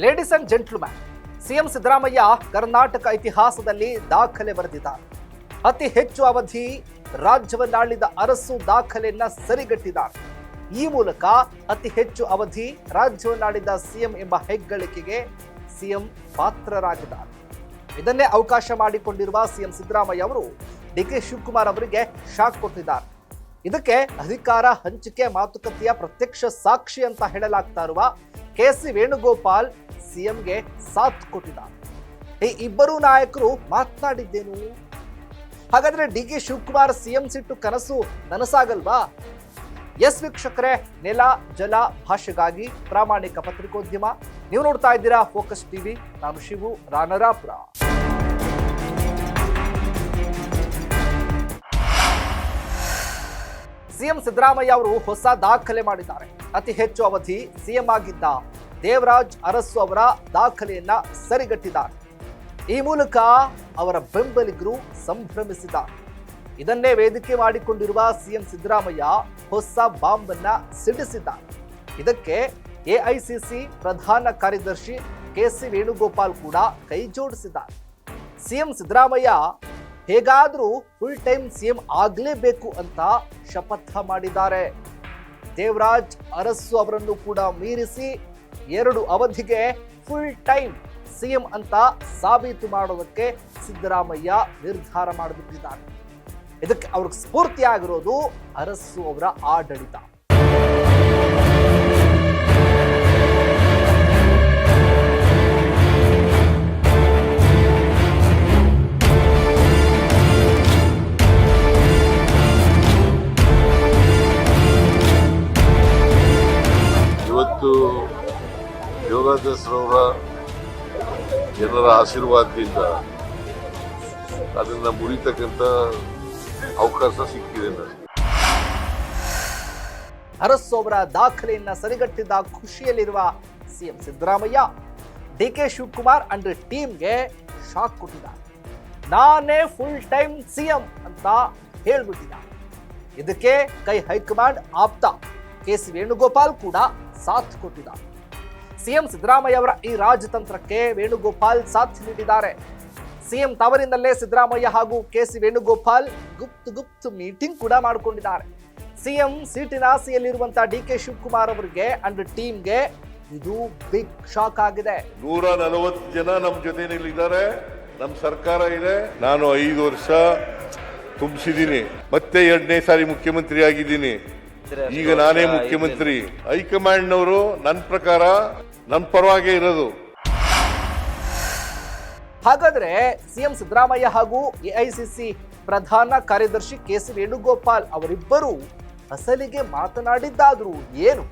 Ladies and gentleman CM Siddaramaiah Karnataka ಇತಿಹಾಸದಲ್ಲಿ ದಾಖಲೆ ಬರೆದಿದ್ದಾರೆ. ಅತಿ ಹೆಚ್ಚು ಅವಧಿ ರಾಜ್ಯವನ್ನಾಳಿದ ಅರಸು ದಾಖಲೆಯನ್ನ ಸರಿಗಟ್ಟಿದ್ದಾರೆ. ಈ ಮೂಲಕ ಅತಿ ಹೆಚ್ಚು ಅವಧಿ ರಾಜ್ಯವನ್ನಾಳಿದ ಸಿಎಂ ಎಂಬ ಹೆಗ್ಗಳಿಕೆಗೆ ಸಿಎಂ ಪಾತ್ರರಾಗಿದ್ದಾರೆ. ಇದನ್ನೇ ಅವಕಾಶ ಮಾಡಿಕೊಂಡಿರುವ ಸಿಎಂ ಸಿದ್ದರಾಮಯ್ಯ ಅವರು ಡಿ ಕೆ ಶಿವಕುಮಾರ್ ಅವರಿಗೆ ಶಾಕ್ ಕೊಟ್ಟಿದ್ದಾರೆ. ಇದಕ್ಕೆ ಅಧಿಕಾರ, ಹಂಚಿಕೆ, ಮಾತುಕತೆಯ ಪ್ರತ್ಯಕ್ಷ ಸಾಕ್ಷಿ ಅಂತ ಹೇಳಲಾಗ್ತಾ ಇರುವ ಕೆ ಸಿ ವೇಣುಗೋಪಾಲ್ ಸಿಎಂಗೆ ಸಾಥ್ ಕೊಟ್ಟಿದ್ದಾರೆ ಈ ಇಬ್ಬರು ನಾಯಕರು ಮಾತನಾಡಿದ್ದೇನು? ಹಾಗಾದ್ರೆ ಡಿ ಕೆ ಶಿವಕುಮಾರ್ ಸಿಎಂ ಸಿಟ್ಟು ಕನಸು ನನಸಾಗಲ್ವಾ? ಎಸ್ ವೀಕ್ಷಕರೇ, ನೆಲ, ಜಲ ಭಾಷೆಗಾಗಿ ಪ್ರಾಮಾಣಿಕ ಪತ್ರಿಕೋದ್ಯಮ. ನೀವು ನೋಡ್ತಾ ಇದ್ದೀರಾ ಫೋಕಸ್ ಟಿವಿ. ನಾನು ಶಿವು ರಾನರಾಪುರ ಸಿಎಂ ಸಿದ್ದರಾಮಯ್ಯ ಅವರು ಹೊಸ ದಾಖಲೆ ಮಾಡಿದ್ದಾರೆ. ಅತಿ ಹೆಚ್ಚು ಅವಧಿ ಸಿಎಂ ಆಗಿದ್ದ ದೇವರಾಜ್ ಅರಸು ಅವರ ದಾಖಲೆಯನ್ನ ಸರಿಗಟ್ಟಿದ್ದಾರೆ. ಈ ಮೂಲಕ ಅವರ ಬೆಂಬಲಿಗರು ಸಂಭ್ರಮಿಸಿದ್ದಾರೆ. ಇದನ್ನೇ ವೇದಿಕೆ ಮಾಡಿಕೊಂಡಿರುವ ಸಿಎಂ ಸಿದ್ದರಾಮಯ್ಯ ಹೊಸ ಬಾಂಬ್ ಅನ್ನ ಸಿಡಿಸಿದ್ದಾರೆ. ಇದಕ್ಕೆ ಎಐಸಿಸಿ ಪ್ರಧಾನ ಕಾರ್ಯದರ್ಶಿ ಕೆ ಸಿ ವೇಣುಗೋಪಾಲ್ ಕೂಡ ಕೈ ಜೋಡಿಸಿದ್ದಾರೆ. ಸಿಎಂ ಸಿದ್ದರಾಮಯ್ಯ ಹೇಗಾದರೂ ಫುಲ್ ಟೈಮ್ ಸಿಎಂ ಆಗಲೇಬೇಕು ಅಂತ ಶಪಥ ಮಾಡಿದ್ದಾರೆ. ದೇವರಾಜ್ ಅರಸು ಅವರನ್ನು ಕೂಡ ಮೀರಿಸಿ ಎರಡು ಅವಧಿಗೆ ಫುಲ್ ಟೈಮ್ ಸಿಎಂ ಅಂತ ಸಾಬೀತು ಮಾಡೋದಕ್ಕೆ ಸಿದ್ದರಾಮಯ್ಯ ನಿರ್ಧಾರ ಮಾಡಿಬಿಟ್ಟಿದ್ದಾರೆ. ಇದಕ್ಕೆ ಅವ್ರಿಗೆ ಸ್ಫೂರ್ತಿಯಾಗಿರೋದು ಅರಸು ಅವರ ಆಡಳಿತ. ಇವತ್ತು ಯೋಗಾದಸರವರ ಜನರ ಆಶೀರ್ವಾದದಿಂದ ಅದನ್ನ ಮುರಿತಕ್ಕಂಥ ಅವಕಾಶ ಸಿಕ್ಕಿದೆ ನನಗೆ. ಅರಸು ಅವರ ದಾಖಲೆಯನ್ನ ಸರಿಗಟ್ಟಿದ ಖುಷಿಯಲ್ಲಿರುವ CM Siddaramaiah, D K Shivakumar and ಟೀಮ್ಗೆ ಶಾಕ್ ಕೊಟ್ಟಿದ್ದಾರೆ. ನಾನೇ ಫುಲ್ ಟೈಮ್ ಸಿಎಂ ಅಂತ ಹೇಳ್ಬಿಟ್ಟಿದ್ದಾರೆ. ಇದಕ್ಕೆ ಕೈ ಹೈಕಮಾಂಡ್ ಆಪ್ತ ಕೆ ಸಿ ವೇಣುಗೋಪಾಲ್ ಕೂಡ ಸಾಥ್ ಕೊಟ್ಟಿದ್ದಾರೆ. ಸಿಎಂ ಸಿದ್ದರಾಮಯ್ಯ ಅವರ ಈ ರಾಜತಂತ್ರಕ್ಕೆ ವೇಣುಗೋಪಾಲ್ ಸಾಥ್ ನೀಡಿದ್ದಾರೆ. ಸಿಎಂ ತವರಿನಲ್ಲೇ ಸಿದ್ದರಾಮಯ್ಯ ಹಾಗೂ ಕೆ ಸಿ ವೇಣುಗೋಪಾಲ್ ಗುಪ್ತ ಗುಪ್ತ ಮೀಟಿಂಗ್ ಕೂಡ ಮಾಡಿಕೊಂಡಿದ್ದಾರೆ. ಸಿಎಂ ಸೀಟಿನ ಆಸೆಯಲ್ಲಿರುವಂತಹ ಡಿ ಕೆ ಶಿವಕುಮಾರ್ ಅವರಿಗೆ ಅಂಡ್ ಟೀಮ್ಗೆ ಇದು ಬಿಗ್ ಶಾಕ್ ಆಗಿದೆ. ನೂರ ನಲವತ್ತು ಜನ ನಮ್ಮ ಜೊತೆ ಜೊತೆನಲ್ಲಿದ್ದಾರೆ ನಮ್ಮ ಸರ್ಕಾರ ಇದೆ. ನಾನು ಐದು ವರ್ಷ ತುಂಬಿಸಿದ್ದೀನಿ. ಮತ್ತೆ ಎರಡನೇ ಸಾರಿ ಮುಖ್ಯಮಂತ್ರಿ ಆಗಿದ್ದೀನಿ ಈಗ ನಾನೇ ಮುಖ್ಯಮಂತ್ರಿ. ಹೈಕಮಾಂಡ್ನವರು ನನ್ನ ಪ್ರಕಾರ ನನ್ನ ಪರವಾಗೇ ಇರೋದು. ಹಾಗಾದ್ರೆ ಸಿಎಂ ಸಿದ್ದರಾಮಯ್ಯ ಹಾಗೂ ಎಐಸಿಸಿ ಪ್ರಧಾನ ಕಾರ್ಯದರ್ಶಿ ಕೆ ಸಿ ವೇಣುಗೋಪಾಲ್ ಅವರಿಬ್ಬರು ಅಸಲಿಗೆ ಮಾತನಾಡಿದ್ದಾದ್ರು ಏನು?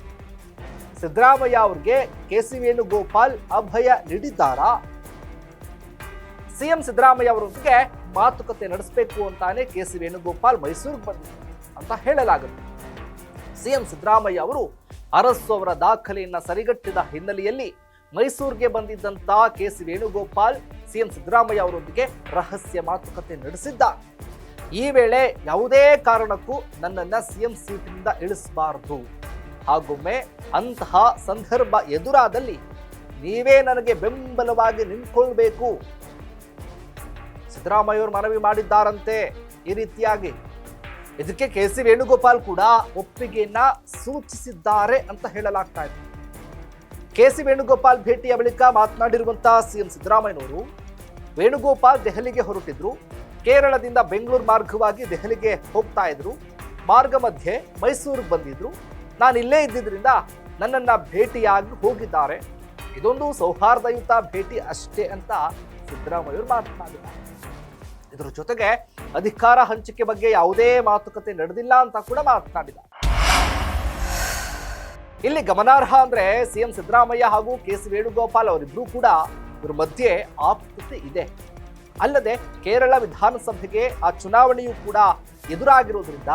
ಸಿದ್ದರಾಮಯ್ಯ ಅವ್ರಿಗೆ ಕೆ ಸಿ ವೇಣುಗೋಪಾಲ್ ಅಭಯ ನೀಡಿದ್ದಾರಾ? ಸಿಎಂ ಸಿದ್ದರಾಮಯ್ಯ ಅವರೊಂದಿಗೆ ಮಾತುಕತೆ ನಡೆಸಬೇಕು ಅಂತಾನೆ ಕೆ ಸಿ ವೇಣುಗೋಪಾಲ್ ಮೈಸೂರಿಗೆ ಬಂದಿದ್ರು ಅಂತ ಹೇಳಲಾಗುತ್ತೆ. ಸಿಎಂ ಸಿದ್ದರಾಮಯ್ಯ ಅವರು ಅರಸು ಅವರ ದಾಖಲೆಯನ್ನು ಸರಿಗಟ್ಟಿದ ಹಿನ್ನೆಲೆಯಲ್ಲಿ ಮೈಸೂರಿಗೆ ಬಂದಿದ್ದಂತ K C Venugopal CM Siddaramaiah ಅವರೊಂದಿಗೆ ರಹಸ್ಯ ಮಾತುಕತೆ ನಡೆಸಿದ್ದ ಈ ವೇಳೆ ಯಾವುದೇ ಕಾರಣಕ್ಕೂ ನನ್ನನ್ನ ಸಿಎಂ ಸೀಟಿನಿಂದ ಇಳಿಸಬಾರದು. ಹಾಗೊಮ್ಮೆ ಅಂತಹ ಸಂದರ್ಭ ಎದುರಾದಲ್ಲಿ ನೀವೇ ನನಗೆ ಬೆಂಬಲವಾಗಿ ನಿಂತ್ಕೊಳ್ಬೇಕು. ಸಿದ್ದರಾಮಯ್ಯ ಅವರು ಮನವಿ ಮಾಡಿದ್ದಾರಂತೆ. ಈ ರೀತಿಯಾಗಿ ಇದಕ್ಕೆ ಕೆ ಸಿ ವೇಣುಗೋಪಾಲ್ ಕೂಡ ಒಪ್ಪಿಗೆಯನ್ನ ಸೂಚಿಸಿದ್ದಾರೆ ಅಂತ ಹೇಳಲಾಗ್ತಾ ಇದೆ. ಕೆ ಸಿ ವೇಣುಗೋಪಾಲ್ ಭೇಟಿಯ ಬಳಿಕ ಮಾತನಾಡಿರುವಂತಹ ಸಿಎಂ ಸಿದ್ದರಾಮಯ್ಯನವರು, ವೇಣುಗೋಪಾಲ್ ದೆಹಲಿಗೆ ಹೊರಟಿದ್ರು, ಕೇರಳದಿಂದ ಬೆಂಗಳೂರು ಮಾರ್ಗವಾಗಿ ದೆಹಲಿಗೆ ಹೋಗ್ತಾ ಇದ್ರು, ಮಾರ್ಗ ಮಧ್ಯೆ ಮೈಸೂರಿಗೆ ಬಂದಿದ್ರು, ನಾನು ಇಲ್ಲೇ ಇದ್ದಿದ್ದರಿಂದ ನನ್ನನ್ನ ಭೇಟಿಯಾಗಿ ಹೋಗಿದ್ದಾರೆ. ಇದೊಂದು ಸೌಹಾರ್ದಯುತ ಭೇಟಿ ಅಷ್ಟೇ ಅಂತ ಸಿದ್ದರಾಮಯ್ಯ ಅವರು ಮಾತನಾಡಿದ್ದಾರೆ. ಇದರ ಜೊತೆಗೆ ಅಧಿಕಾರ ಹಂಚಿಕೆ ಬಗ್ಗೆ ಯಾವುದೇ ಮಾತುಕತೆ ನಡೆದಿಲ್ಲ ಅಂತ ಕೂಡ ಮಾತನಾಡಿದ ಇಲ್ಲಿ ಗಮನಾರ್ಹ ಅಂದ್ರೆ ಸಿಎಂ ಸಿದ್ದರಾಮಯ್ಯ ಹಾಗೂ ಕೆ ಸಿ ವೇಣುಗೋಪಾಲ್ ಅವರಿಬ್ರು ಕೂಡ ಇದ್ರ ಮಧ್ಯೆ ಆಪ್ತತೆ ಇದೆ. ಅಲ್ಲದೆ ಕೇರಳ ವಿಧಾನಸಭೆಗೆ ಆ ಚುನಾವಣೆಯು ಕೂಡ ಎದುರಾಗಿರೋದ್ರಿಂದ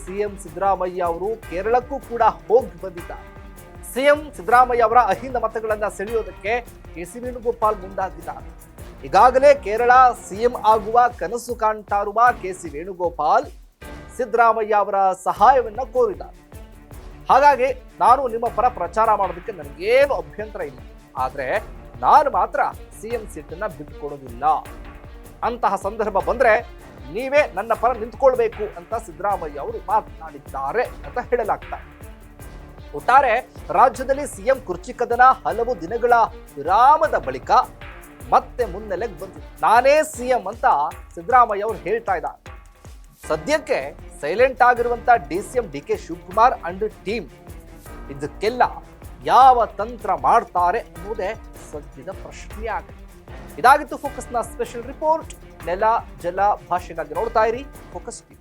ಸಿಎಂ ಸಿದ್ದರಾಮಯ್ಯ ಅವರು ಕೇರಳಕ್ಕೂ ಕೂಡ ಹೋಗಿ ಬಂದಿದ್ದಾರೆ. ಸಿಎಂ ಸಿದ್ದರಾಮಯ್ಯ ಅವರ ಅಹಿಂದ ಮತಗಳನ್ನು ಸೆಳೆಯೋದಕ್ಕೆ ಕೆ ಸಿ ವೇಣುಗೋಪಾಲ್ ಮುಂದಾಗಿದ್ದಾರೆ. ಈಗಾಗಲೇ ಕೇರಳ ಸಿಎಂ ಆಗುವ ಕನಸು ಕಾಣ್ತಾ ಇರುವ ಕೆ ಸಿ ವೇಣುಗೋಪಾಲ್ ಸಿದ್ದರಾಮಯ್ಯ ಅವರ ಸಹಾಯವನ್ನು ಕೋರಿದ್ದಾರೆ. ಹಾಗಾಗಿ ನಾನು ನಿಮ್ಮ ಪರ ಪ್ರಚಾರ ಮಾಡೋದಕ್ಕೆ ನನಗೇನು ಅಭ್ಯಂತರ ಇಲ್ಲ. ಆದ್ರೆ ನಾನು ಮಾತ್ರ ಸಿಎಂ ಸೀಟನ್ನ ಬಿಟ್ಟುಕೊಡೋದಿಲ್ಲ. ಅಂತಹ ಸಂದರ್ಭ ಬಂದ್ರೆ ನೀವೇ ನನ್ನ ಪರ ನಿಂತ್ಕೊಳ್ಬೇಕು ಅಂತ ಸಿದ್ದರಾಮಯ್ಯ ಅವರು ಮಾತನಾಡಿದ್ದಾರೆ ಅಂತ ಹೇಳಲಾಗ್ತಾ. ಒಟ್ಟಾರೆ ರಾಜ್ಯದಲ್ಲಿ ಸಿಎಂ ಕುರ್ಚಿ ಕದನ ಹಲವು ದಿನಗಳ ವಿರಾಮದ ಬಳಿಕ ಮತ್ತೆ ಮುನ್ನೆಲೆಗೆ ಬಂತು ನಾನೇ ಸಿಎಂ ಅಂತ ಸಿದ್ದರಾಮಯ್ಯ ಅವರು ಹೇಳ್ತಾ ಇದ್ದಾರೆ. ಸದ್ಯಕ್ಕೆ ಸೈಲೆಂಟ್ ಆಗಿರುವಂಥ D C M D K Shivakumar and team ಇದಕ್ಕೆಲ್ಲ ಯಾವ ತಂತ್ರ ಮಾಡ್ತಾರೆ ಅನ್ನೋದೇ ಸದ್ಯದ ಪ್ರಶ್ನೆ ಆಗಿದೆ. ಇದಾಗಿತ್ತು ಫೋಕಸ್ನ ಸ್ಪೆಷಲ್ ರಿಪೋರ್ಟ್ ನೆಲ, ಜಲ, ಭಾಷೆಗಾಗಿ ನೋಡ್ತಾ ಇರಿ ಫೋಕಸ್ ಟಿವಿ